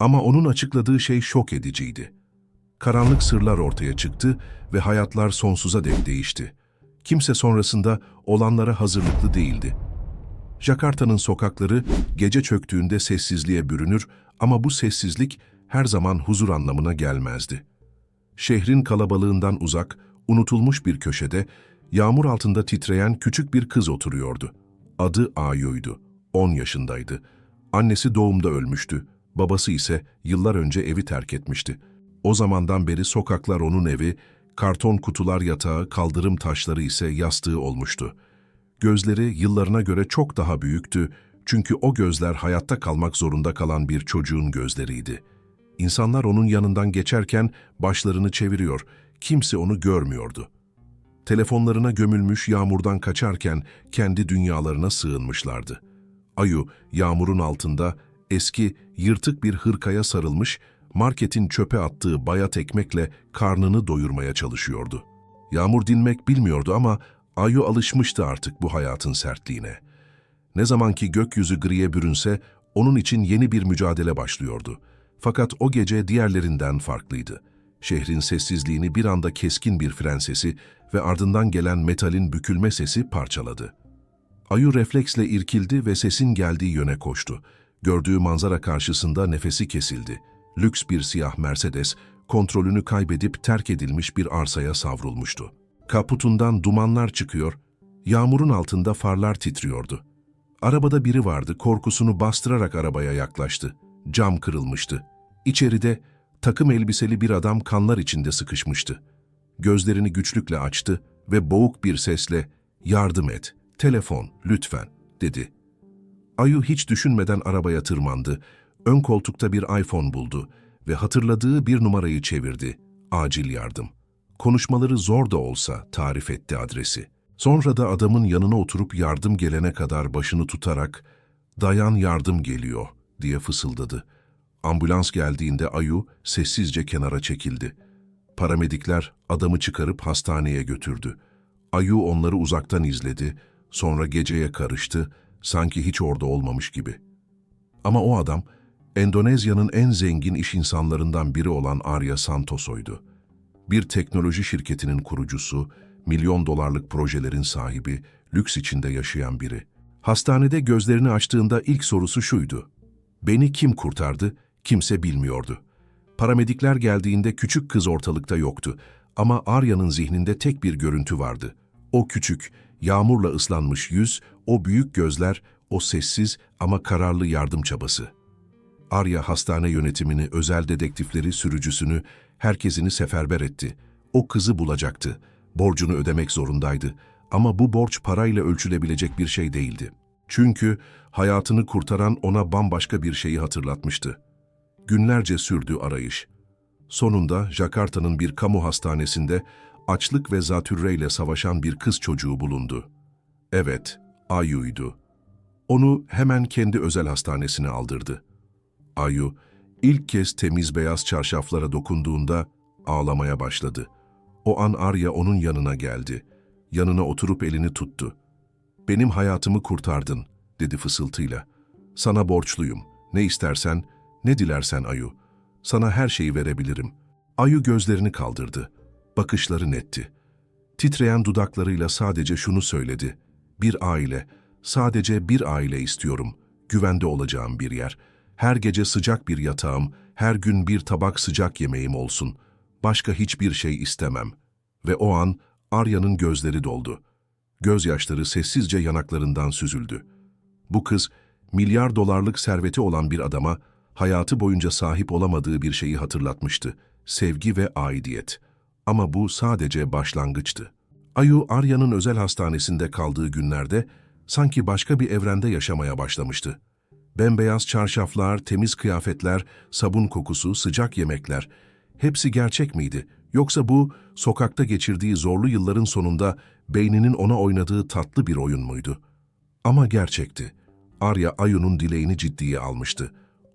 Ama onun açıkladığı şey şok ediciydi. Karanlık sırlar ortaya çıktı ve hayatlar sonsuza dek değişti. Kimse sonrasında olanlara hazırlıklı değildi. Jakarta'nın sokakları gece çöktüğünde sessizliğe bürünür ama bu sessizlik her zaman huzur anlamına gelmezdi. Şehrin kalabalığından uzak, unutulmuş bir köşede, yağmur altında titreyen küçük bir kız oturuyordu. Adı Ayu'ydu. 10 yaşındaydı. Annesi doğumda ölmüştü. Babası ise yıllar önce evi terk etmişti. O zamandan beri sokaklar onun evi, karton kutular yatağı, kaldırım taşları ise yastığı olmuştu. Gözleri yıllarına göre çok daha büyüktü çünkü o gözler hayatta kalmak zorunda kalan bir çocuğun gözleriydi. İnsanlar onun yanından geçerken başlarını çeviriyor, kimse onu görmüyordu. Telefonlarına gömülmüş yağmurdan kaçarken kendi dünyalarına sığınmışlardı. Ayu, yağmurun altında eski, yırtık bir hırkaya sarılmış, marketin çöpe attığı bayat ekmekle karnını doyurmaya çalışıyordu. Yağmur dinmek bilmiyordu ama Ayu alışmıştı artık bu hayatın sertliğine. Ne zamanki gökyüzü griye bürünse, onun için yeni bir mücadele başlıyordu. Fakat o gece diğerlerinden farklıydı. Şehrin sessizliğini bir anda keskin bir fren sesi ve ardından gelen metalin bükülme sesi parçaladı. Ayu refleksle irkildi ve sesin geldiği yöne koştu. Gördüğü manzara karşısında nefesi kesildi. Lüks bir siyah Mercedes, kontrolünü kaybedip terk edilmiş bir arsaya savrulmuştu. Kaputundan dumanlar çıkıyor, yağmurun altında farlar titriyordu. Arabada biri vardı, korkusunu bastırarak arabaya yaklaştı. Cam kırılmıştı. İçeride takım elbiseli bir adam kanlar içinde sıkışmıştı. Gözlerini güçlükle açtı ve boğuk bir sesle ''Yardım et, telefon, lütfen.'' dedi. Ayu hiç düşünmeden arabaya tırmandı. Ön koltukta bir iPhone buldu ve hatırladığı bir numarayı çevirdi. Acil yardım. Konuşmaları zor da olsa tarif etti adresi. Sonra da adamın yanına oturup yardım gelene kadar başını tutarak ''Dayan yardım geliyor.'' diye fısıldadı. Ambulans geldiğinde Ayu sessizce kenara çekildi. Paramedikler adamı çıkarıp hastaneye götürdü. Ayu onları uzaktan izledi, sonra geceye karıştı, sanki hiç orada olmamış gibi. Ama o adam, Endonezya'nın en zengin iş insanlarından biri olan Arya Santos'oydu. Bir teknoloji şirketinin kurucusu, milyon dolarlık projelerin sahibi, lüks içinde yaşayan biri. Hastanede gözlerini açtığında ilk sorusu şuydu. Beni kim kurtardı? Kimse bilmiyordu. Paramedikler geldiğinde küçük kız ortalıkta yoktu ama Arya'nın zihninde tek bir görüntü vardı. O küçük, yağmurla ıslanmış yüz, o büyük gözler, o sessiz ama kararlı yardım çabası. Arya hastane yönetimini, özel dedektifleri, sürücüsünü, herkesini seferber etti. O kızı bulacaktı. Borcunu ödemek zorundaydı. Ama bu borç parayla ölçülebilecek bir şey değildi. Çünkü hayatını kurtaran ona bambaşka bir şeyi hatırlatmıştı. Günlerce sürdü arayış. Sonunda Jakarta'nın bir kamu hastanesinde açlık ve zatürreyle savaşan bir kız çocuğu bulundu. Evet, Ayu'ydu. Onu hemen kendi özel hastanesine aldırdı. Ayu, ilk kez temiz beyaz çarşaflara dokunduğunda ağlamaya başladı. O an Arya onun yanına geldi. Yanına oturup elini tuttu. ''Benim hayatımı kurtardın.'' dedi fısıltıyla. ''Sana borçluyum. Ne istersen, ne dilersen Ayu. Sana her şeyi verebilirim.'' Ayu gözlerini kaldırdı. Bakışları netti. Titreyen dudaklarıyla sadece şunu söyledi. ''Bir aile, sadece bir aile istiyorum. Güvende olacağım bir yer. Her gece sıcak bir yatağım, her gün bir tabak sıcak yemeğim olsun. Başka hiçbir şey istemem.'' Ve o an Arya'nın gözleri doldu. Gözyaşları sessizce yanaklarından süzüldü. Bu kız, milyar dolarlık serveti olan bir adama hayatı boyunca sahip olamadığı bir şeyi hatırlatmıştı. Sevgi ve aidiyet. Ama bu sadece başlangıçtı. Ayu, Arya'nın özel hastanesinde kaldığı günlerde sanki başka bir evrende yaşamaya başlamıştı. Bembeyaz çarşaflar, temiz kıyafetler, sabun kokusu, sıcak yemekler. Hepsi gerçek miydi? Yoksa bu, sokakta geçirdiği zorlu yılların sonunda beyninin ona oynadığı tatlı bir oyun muydu? Ama gerçekti. Arya Ayu'nun dileğini ciddiye almıştı.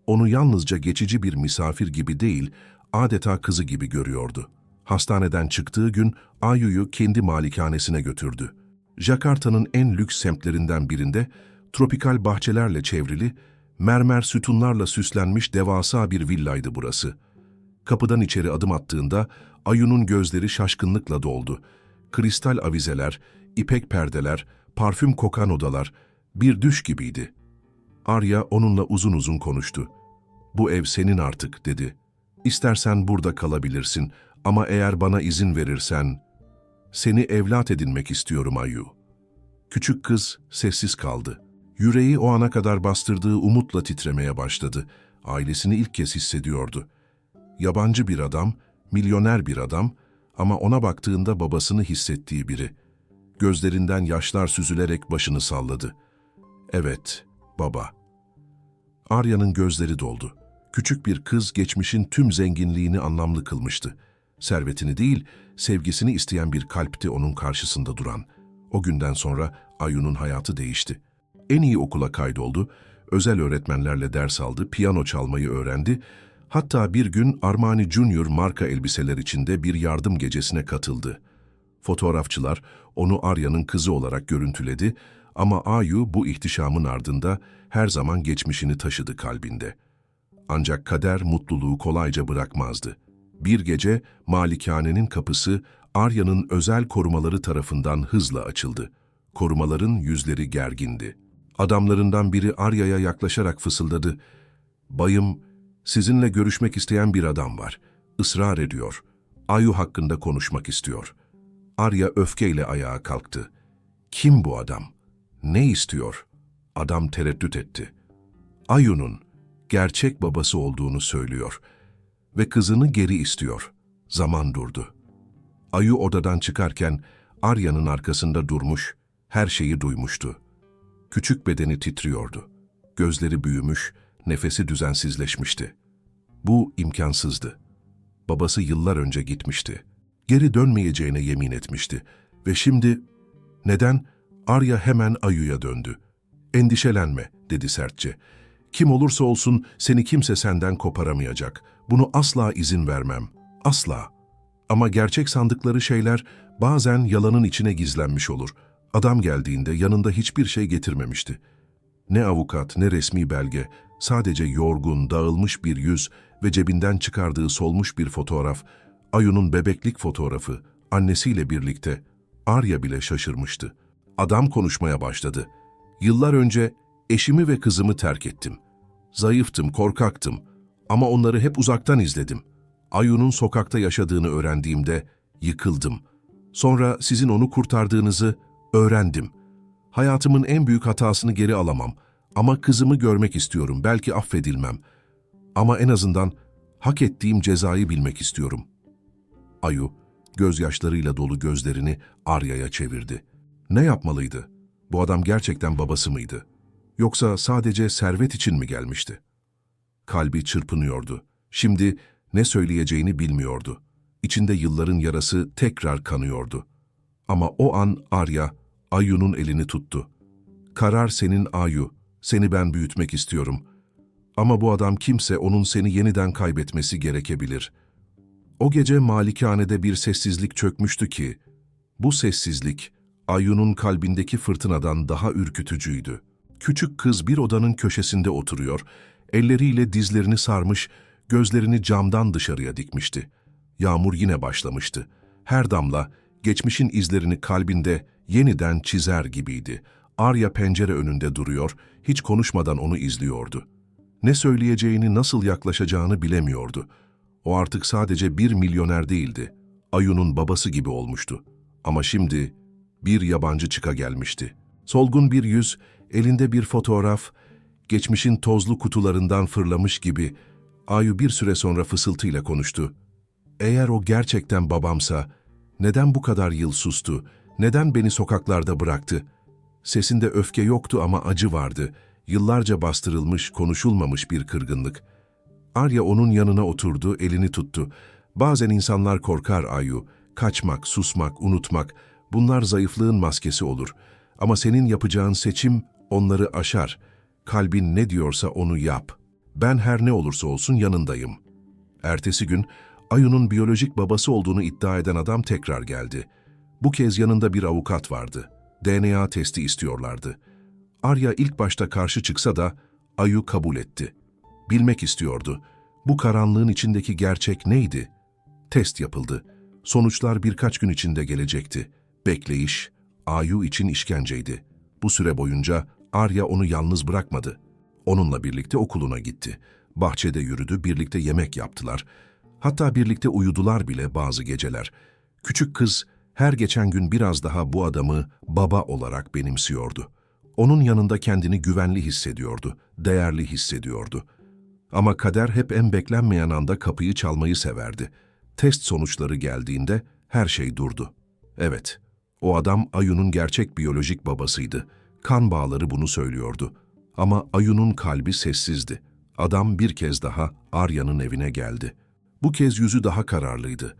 Onu yalnızca geçici bir misafir gibi değil, adeta kızı gibi görüyordu. Hastaneden çıktığı gün Ayu'yu kendi malikanesine götürdü. Jakarta'nın en lüks semtlerinden birinde, tropikal bahçelerle çevrili, Mermer sütunlarla süslenmiş devasa bir villaydı burası. Kapıdan içeri adım attığında Ayu'nun gözleri şaşkınlıkla doldu. Kristal avizeler, ipek perdeler, parfüm kokan odalar bir düş gibiydi. Arya onunla uzun uzun konuştu. Bu ev senin artık dedi. İstersen burada kalabilirsin ama eğer bana izin verirsen seni evlat edinmek istiyorum Ayu. Küçük kız sessiz kaldı. Yüreği o ana kadar bastırdığı umutla titremeye başladı. Ailesini ilk kez hissediyordu. Yabancı bir adam, milyoner bir adam ama ona baktığında babasını hissettiği biri. Gözlerinden yaşlar süzülerek başını salladı. Evet, baba. Arya'nın gözleri doldu. Küçük bir kız geçmişin tüm zenginliğini anlamlı kılmıştı. Servetini değil, sevgisini isteyen bir kalpti onun karşısında duran. O günden sonra Ayu'nun hayatı değişti. En iyi okula kaydoldu, özel öğretmenlerle ders aldı, piyano çalmayı öğrendi. Hatta bir gün Armani Junior marka elbiseler içinde bir yardım gecesine katıldı. Fotoğrafçılar onu Arya'nın kızı olarak görüntüledi ama Ayu bu ihtişamın ardında her zaman geçmişini taşıdı kalbinde. Ancak kader mutluluğu kolayca bırakmazdı. Bir gece malikanenin kapısı Arya'nın özel korumaları tarafından hızla açıldı. Korumaların yüzleri gergindi. Adamlarından biri Arya'ya yaklaşarak fısıldadı. Bayım, sizinle görüşmek isteyen bir adam var. Israr ediyor. Ayu hakkında konuşmak istiyor. Arya öfkeyle ayağa kalktı. Kim bu adam? Ne istiyor? Adam tereddüt etti. Ayu'nun gerçek babası olduğunu söylüyor ve kızını geri istiyor. Zaman durdu. Ayu odadan çıkarken Arya'nın arkasında durmuş, her şeyi duymuştu. Küçük bedeni titriyordu. Gözleri büyümüş, nefesi düzensizleşmişti. Bu imkansızdı. Babası yıllar önce gitmişti. Geri dönmeyeceğine yemin etmişti. Ve şimdi, neden? Arya hemen Ayu'ya döndü. Endişelenme, dedi sertçe. Kim olursa olsun seni kimse senden koparamayacak. Bunu asla izin vermem. Asla. Ama gerçek sandıkları şeyler bazen yalanın içine gizlenmiş olur. Adam geldiğinde yanında hiçbir şey getirmemişti. Ne avukat, ne resmi belge, sadece yorgun, dağılmış bir yüz ve cebinden çıkardığı solmuş bir fotoğraf, Ayu'nun bebeklik fotoğrafı, annesiyle birlikte. Arya bile şaşırmıştı. Adam konuşmaya başladı. Yıllar önce eşimi ve kızımı terk ettim. Zayıftım, korkaktım ama onları hep uzaktan izledim. Ayu'nun sokakta yaşadığını öğrendiğimde yıkıldım. Sonra sizin onu kurtardığınızı öğrendim. Hayatımın en büyük hatasını geri alamam ama kızımı görmek istiyorum, belki affedilmem. Ama en azından hak ettiğim cezayı bilmek istiyorum. Ayu, gözyaşlarıyla dolu gözlerini Arya'ya çevirdi. Ne yapmalıydı? Bu adam gerçekten babası mıydı? Yoksa sadece servet için mi gelmişti? Kalbi çırpınıyordu. Şimdi ne söyleyeceğini bilmiyordu. İçinde yılların yarası tekrar kanıyordu. Ama o an Arya, Ayu'nun elini tuttu. Karar senin Ayu, seni ben büyütmek istiyorum. Ama bu adam kimse onun seni yeniden kaybetmesi gerekebilir. O gece malikanede bir sessizlik çökmüştü ki, bu sessizlik Ayu'nun kalbindeki fırtınadan daha ürkütücüydü. Küçük kız bir odanın köşesinde oturuyor, elleriyle dizlerini sarmış, gözlerini camdan dışarıya dikmişti. Yağmur yine başlamıştı. Her damla, geçmişin izlerini kalbinde yeniden çizer gibiydi. Arya pencere önünde duruyor, hiç konuşmadan onu izliyordu. Ne söyleyeceğini, nasıl yaklaşacağını bilemiyordu. O artık sadece bir milyoner değildi. Ayu'nun babası gibi olmuştu. Ama şimdi bir yabancı çıka gelmişti. Solgun bir yüz, elinde bir fotoğraf, geçmişin tozlu kutularından fırlamış gibi Ayu bir süre sonra fısıltıyla konuştu. Eğer o gerçekten babamsa, neden bu kadar yıl sustu, neden beni sokaklarda bıraktı? Sesinde öfke yoktu ama acı vardı. Yıllarca bastırılmış, konuşulmamış bir kırgınlık. Arya onun yanına oturdu, elini tuttu. Bazen insanlar korkar Ayu. Kaçmak, susmak, unutmak, bunlar zayıflığın maskesi olur. Ama senin yapacağın seçim onları aşar. Kalbin ne diyorsa onu yap. Ben her ne olursa olsun yanındayım. Ertesi gün Ayu'nun biyolojik babası olduğunu iddia eden adam tekrar geldi. Bu kez yanında bir avukat vardı. DNA testi istiyorlardı. Arya ilk başta karşı çıksa da Ayu kabul etti. Bilmek istiyordu. Bu karanlığın içindeki gerçek neydi? Test yapıldı. Sonuçlar birkaç gün içinde gelecekti. Bekleyiş, Ayu için işkenceydi. Bu süre boyunca Arya onu yalnız bırakmadı. Onunla birlikte okuluna gitti. Bahçede yürüdü, birlikte yemek yaptılar. Hatta birlikte uyudular bile bazı geceler. Küçük kız her geçen gün biraz daha bu adamı baba olarak benimsiyordu. Onun yanında kendini güvenli hissediyordu, değerli hissediyordu. Ama kader hep en beklenmeyen anda kapıyı çalmayı severdi. Test sonuçları geldiğinde her şey durdu. Evet, o adam Ayu'nun gerçek biyolojik babasıydı. Kan bağları bunu söylüyordu. Ama Ayu'nun kalbi sessizdi. Adam bir kez daha Arya'nın evine geldi. Bu kez yüzü daha kararlıydı.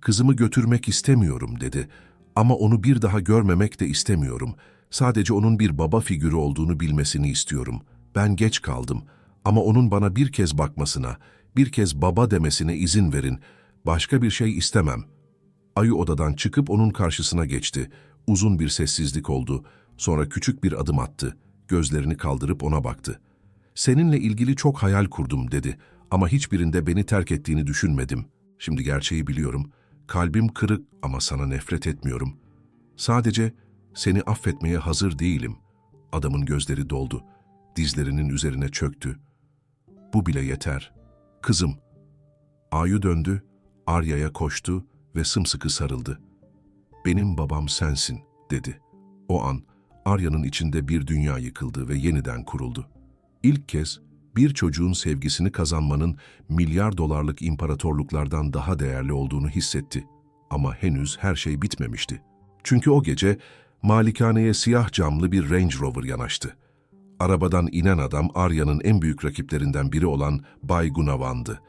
Kızımı götürmek istemiyorum dedi. Ama onu bir daha görmemek de istemiyorum. Sadece onun bir baba figürü olduğunu bilmesini istiyorum. Ben geç kaldım. Ama onun bana bir kez bakmasına, bir kez baba demesine izin verin. Başka bir şey istemem. Ayı odadan çıkıp onun karşısına geçti. Uzun bir sessizlik oldu. Sonra küçük bir adım attı. Gözlerini kaldırıp ona baktı. Seninle ilgili çok hayal kurdum dedi. Ama hiçbirinde beni terk ettiğini düşünmedim. Şimdi gerçeği biliyorum. Kalbim kırık ama sana nefret etmiyorum. Sadece seni affetmeye hazır değilim. Adamın gözleri doldu. Dizlerinin üzerine çöktü. Bu bile yeter. Kızım. Ayu döndü, Arya'ya koştu ve sımsıkı sarıldı. Benim babam sensin, dedi. O an Arya'nın içinde bir dünya yıkıldı ve yeniden kuruldu. İlk kez bir çocuğun sevgisini kazanmanın milyar dolarlık imparatorluklardan daha değerli olduğunu hissetti. Ama henüz her şey bitmemişti. Çünkü o gece malikaneye siyah camlı bir Range Rover yanaştı. Arabadan inen adam Arya'nın en büyük rakiplerinden biri olan Bay Gunavan'dı.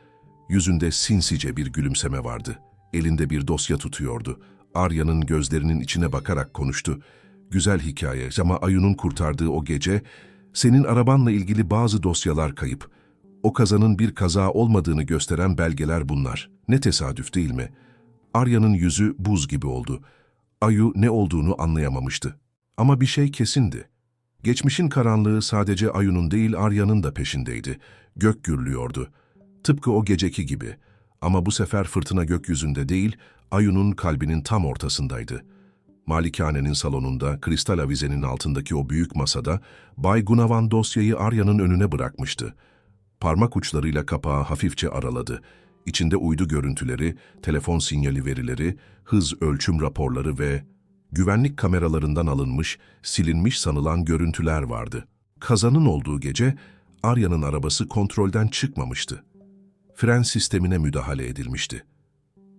Yüzünde sinsice bir gülümseme vardı. Elinde bir dosya tutuyordu. Arya'nın gözlerinin içine bakarak konuştu. Güzel hikaye ama Ayu'nun kurtardığı o gece, senin arabanla ilgili bazı dosyalar kayıp. O kazanın bir kaza olmadığını gösteren belgeler bunlar. Ne tesadüf değil mi? Arya'nın yüzü buz gibi oldu. Ayu ne olduğunu anlayamamıştı. Ama bir şey kesindi. Geçmişin karanlığı sadece Ayu'nun değil Arya'nın da peşindeydi. Gök gürlüyordu. Tıpkı o geceki gibi. Ama bu sefer fırtına gökyüzünde değil, Ayu'nun kalbinin tam ortasındaydı. Malikanenin salonunda, kristal avizenin altındaki o büyük masada, Bay Gunavan dosyayı Arya'nın önüne bırakmıştı. Parmak uçlarıyla kapağı hafifçe araladı. İçinde uydu görüntüleri, telefon sinyali verileri, hız ölçüm raporları ve güvenlik kameralarından alınmış, silinmiş sanılan görüntüler vardı. Kazanın olduğu gece Arya'nın arabası kontrolden çıkmamıştı. Fren sistemine müdahale edilmişti.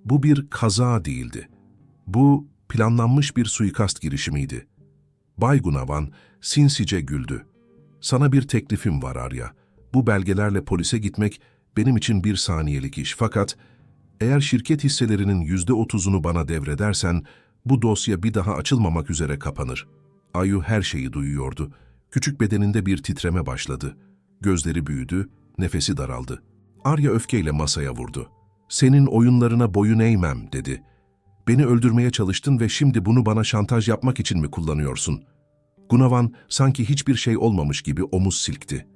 Bu bir kaza değildi. Bu planlanmış bir suikast girişimiydi. Bay Gunavan sinsice güldü. Sana bir teklifim var Arya. Bu belgelerle polise gitmek benim için bir saniyelik iş. Fakat eğer şirket hisselerinin yüzde otuzunu bana devredersen bu dosya bir daha açılmamak üzere kapanır. Ayu her şeyi duyuyordu. Küçük bedeninde bir titreme başladı. Gözleri büyüdü, nefesi daraldı. Arya öfkeyle masaya vurdu. Senin oyunlarına boyun eğmem dedi. Beni öldürmeye çalıştın ve şimdi bunu bana şantaj yapmak için mi kullanıyorsun? Gunavan sanki hiçbir şey olmamış gibi omuz silkti.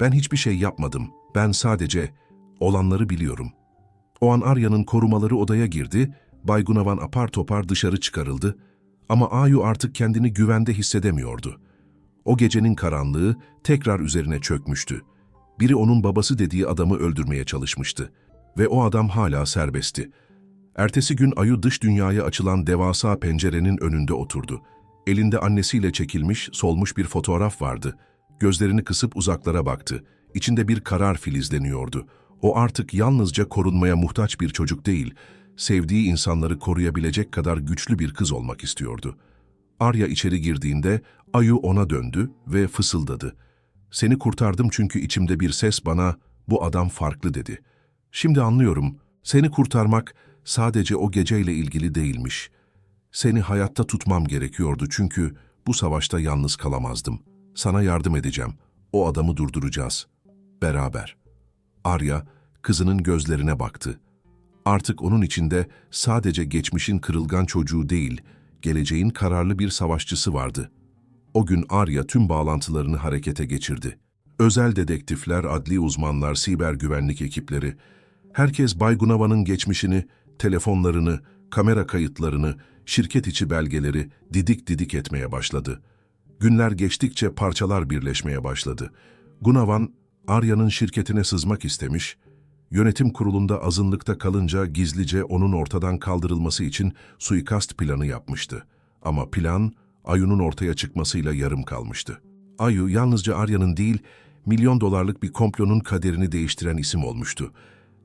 Ben hiçbir şey yapmadım. Ben sadece olanları biliyorum. O an Arya'nın korumaları odaya girdi, Bay Gunavan apar topar dışarı çıkarıldı ama Ayu artık kendini güvende hissedemiyordu. O gecenin karanlığı tekrar üzerine çökmüştü. Biri onun babası dediği adamı öldürmeye çalışmıştı ve o adam hala serbestti. Ertesi gün Ayu dış dünyaya açılan devasa pencerenin önünde oturdu. Elinde annesiyle çekilmiş, solmuş bir fotoğraf vardı. Gözlerini kısıp uzaklara baktı. İçinde bir karar filizleniyordu. O artık yalnızca korunmaya muhtaç bir çocuk değil, sevdiği insanları koruyabilecek kadar güçlü bir kız olmak istiyordu. Arya içeri girdiğinde Ayu ona döndü ve fısıldadı. Seni kurtardım çünkü içimde bir ses bana bu adam farklı dedi. Şimdi anlıyorum, seni kurtarmak sadece o geceyle ilgili değilmiş. Seni hayatta tutmam gerekiyordu çünkü bu savaşta yalnız kalamazdım. Sana yardım edeceğim. O adamı durduracağız. Beraber. Arya, kızının gözlerine baktı. Artık onun içinde sadece geçmişin kırılgan çocuğu değil, geleceğin kararlı bir savaşçısı vardı. O gün Arya tüm bağlantılarını harekete geçirdi. Özel dedektifler, adli uzmanlar, siber güvenlik ekipleri, herkes Bay Gunava'nın geçmişini, telefonlarını, kamera kayıtlarını, şirket içi belgeleri didik didik etmeye başladı. Günler geçtikçe parçalar birleşmeye başladı. Gunavan, Arya'nın şirketine sızmak istemiş, yönetim kurulunda azınlıkta kalınca gizlice onun ortadan kaldırılması için suikast planı yapmıştı. Ama plan, Ayu'nun ortaya çıkmasıyla yarım kalmıştı. Ayu yalnızca Arya'nın değil, milyon dolarlık bir komplonun kaderini değiştiren isim olmuştu.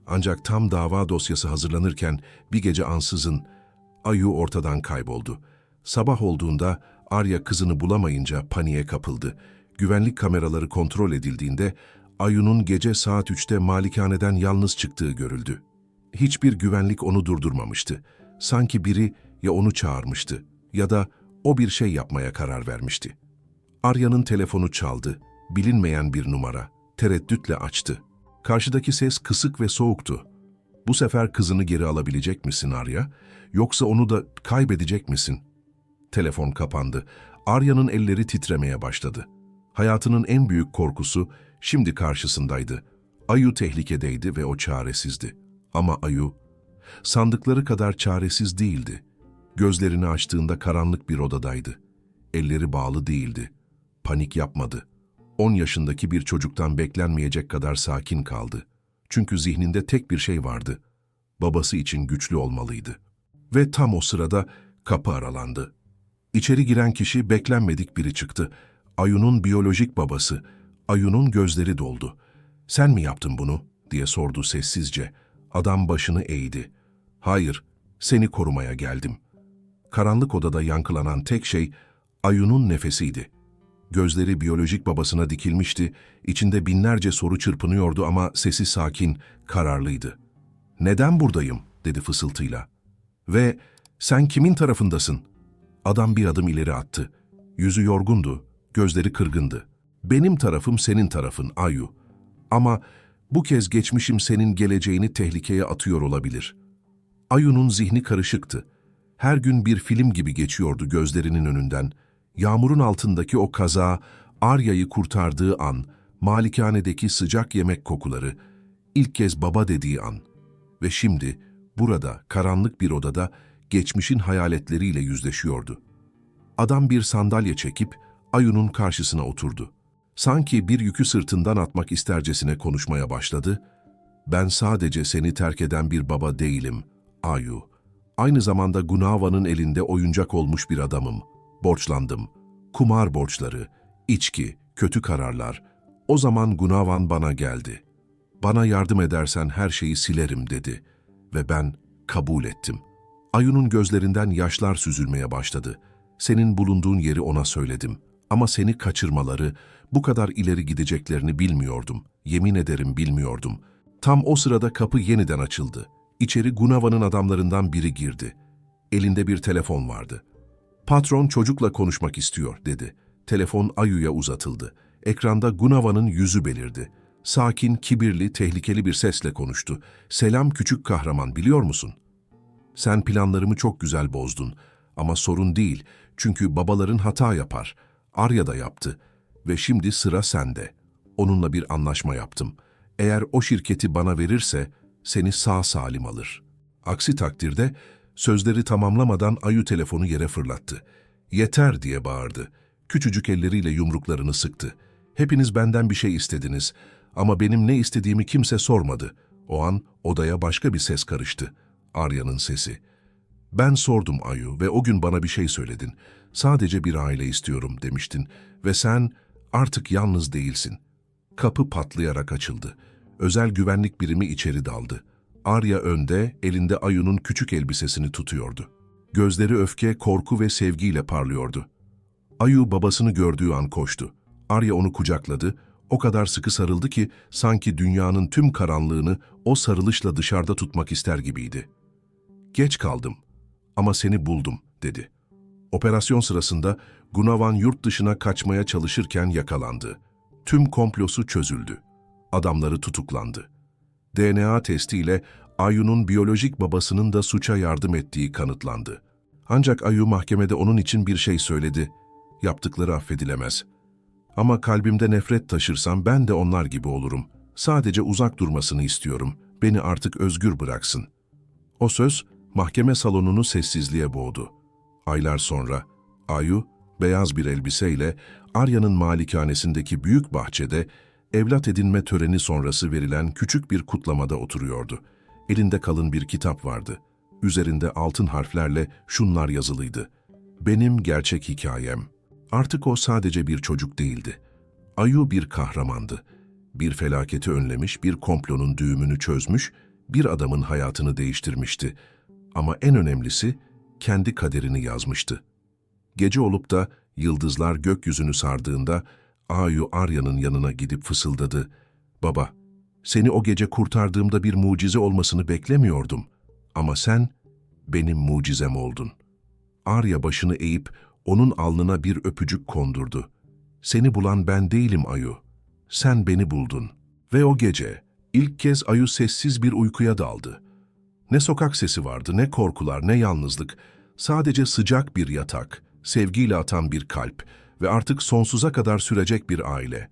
Ancak tam dava dosyası hazırlanırken bir gece ansızın Ayu ortadan kayboldu. Sabah olduğunda Arya kızını bulamayınca paniğe kapıldı. Güvenlik kameraları kontrol edildiğinde Ayu'nun gece saat 3'te malikaneden yalnız çıktığı görüldü. Hiçbir güvenlik onu durdurmamıştı. Sanki biri ya onu çağırmıştı ya da o bir şey yapmaya karar vermişti. Arya'nın telefonu çaldı. Bilinmeyen bir numara. Tereddütle açtı. Karşıdaki ses kısık ve soğuktu. Bu sefer kızını geri alabilecek misin Arya? Yoksa onu da kaybedecek misin? Telefon kapandı. Arya'nın elleri titremeye başladı. Hayatının en büyük korkusu şimdi karşısındaydı. Ayu tehlikedeydi ve o çaresizdi. Ama Ayu, sandıkları kadar çaresiz değildi. Gözlerini açtığında karanlık bir odadaydı. Elleri bağlı değildi. Panik yapmadı. 10 yaşındaki bir çocuktan beklenmeyecek kadar sakin kaldı. Çünkü zihninde tek bir şey vardı. Babası için güçlü olmalıydı. Ve tam o sırada kapı aralandı. İçeri giren kişi beklenmedik biri çıktı. Ayun'un biyolojik babası. Ayun'un gözleri doldu. Sen mi yaptın bunu? diye sordu sessizce. Adam başını eğdi. Hayır, seni korumaya geldim. Karanlık odada yankılanan tek şey Ayun'un nefesiydi. Gözleri biyolojik babasına dikilmişti, içinde binlerce soru çırpınıyordu ama sesi sakin, kararlıydı. ''Neden buradayım?'' dedi fısıltıyla. ''Ve sen kimin tarafındasın?'' Adam bir adım ileri attı. Yüzü yorgundu, gözleri kırgındı. ''Benim tarafım senin tarafın, Ayu. Ama bu kez geçmişim senin geleceğini tehlikeye atıyor olabilir.'' Ayu'nun zihni karışıktı. Her gün bir film gibi geçiyordu gözlerinin önünden. Yağmurun altındaki o kaza, Arya'yı kurtardığı an, malikanedeki sıcak yemek kokuları, ilk kez baba dediği an. Ve şimdi, burada, karanlık bir odada, geçmişin hayaletleriyle yüzleşiyordu. Adam bir sandalye çekip, Ayu'nun karşısına oturdu. Sanki bir yükü sırtından atmak istercesine konuşmaya başladı. Ben sadece seni terk eden bir baba değilim, Ayu. Aynı zamanda Gunava'nın elinde oyuncak olmuş bir adamım. Borçlandım. Kumar borçları, içki, kötü kararlar. O zaman Gunavan bana geldi. Bana yardım edersen her şeyi silerim dedi. Ve ben kabul ettim. Ayu'nun gözlerinden yaşlar süzülmeye başladı. Senin bulunduğun yeri ona söyledim. Ama seni kaçırmaları, bu kadar ileri gideceklerini bilmiyordum. Yemin ederim bilmiyordum. Tam o sırada kapı yeniden açıldı. İçeri Gunava'nın adamlarından biri girdi. Elinde bir telefon vardı. Patron çocukla konuşmak istiyor dedi. Telefon Ayu'ya uzatıldı. Ekranda Gunava'nın yüzü belirdi. Sakin, kibirli, tehlikeli bir sesle konuştu. Selam küçük kahraman biliyor musun? Sen planlarımı çok güzel bozdun. Ama sorun değil. Çünkü babaların hata yapar. Arya da yaptı. Ve şimdi sıra sende. Onunla bir anlaşma yaptım. Eğer o şirketi bana verirse seni sağ salim alır. Aksi takdirde sözleri tamamlamadan Ayu telefonu yere fırlattı. Yeter diye bağırdı. Küçücük elleriyle yumruklarını sıktı. Hepiniz benden bir şey istediniz ama benim ne istediğimi kimse sormadı. O an odaya başka bir ses karıştı. Arya'nın sesi. Ben sordum Ayu ve o gün bana bir şey söyledin. Sadece bir aile istiyorum demiştin ve sen artık yalnız değilsin. Kapı patlayarak açıldı. Özel güvenlik birimi içeri daldı. Arya önde, elinde Ayu'nun küçük elbisesini tutuyordu. Gözleri öfke, korku ve sevgiyle parlıyordu. Ayu babasını gördüğü an koştu. Arya onu kucakladı, o kadar sıkı sarıldı ki sanki dünyanın tüm karanlığını o sarılışla dışarıda tutmak ister gibiydi. Geç kaldım ama seni buldum, dedi. Operasyon sırasında Gunavan yurt dışına kaçmaya çalışırken yakalandı. Tüm komplosu çözüldü. Adamları tutuklandı. DNA testiyle Ayu'nun biyolojik babasının da suça yardım ettiği kanıtlandı. Ancak Ayu mahkemede onun için bir şey söyledi. Yaptıkları affedilemez. Ama kalbimde nefret taşırsam ben de onlar gibi olurum. Sadece uzak durmasını istiyorum. Beni artık özgür bıraksın. O söz mahkeme salonunu sessizliğe boğdu. Aylar sonra Ayu beyaz bir elbiseyle Arya'nın malikanesindeki büyük bahçede evlat edinme töreni sonrası verilen küçük bir kutlamada oturuyordu. Elinde kalın bir kitap vardı. Üzerinde altın harflerle şunlar yazılıydı. Benim gerçek hikayem. Artık o sadece bir çocuk değildi. Ayu bir kahramandı. Bir felaketi önlemiş, bir komplonun düğümünü çözmüş, bir adamın hayatını değiştirmişti. Ama en önemlisi kendi kaderini yazmıştı. Gece olup da yıldızlar gökyüzünü sardığında Ayu Arya'nın yanına gidip fısıldadı. Baba, seni o gece kurtardığımda bir mucize olmasını beklemiyordum. Ama sen benim mucizem oldun. Arya başını eğip onun alnına bir öpücük kondurdu. Seni bulan ben değilim Ayu. Sen beni buldun. Ve o gece ilk kez Ayu sessiz bir uykuya daldı. Ne sokak sesi vardı, ne korkular, ne yalnızlık. Sadece sıcak bir yatak, sevgiyle atan bir kalp ve artık sonsuza kadar sürecek bir aile.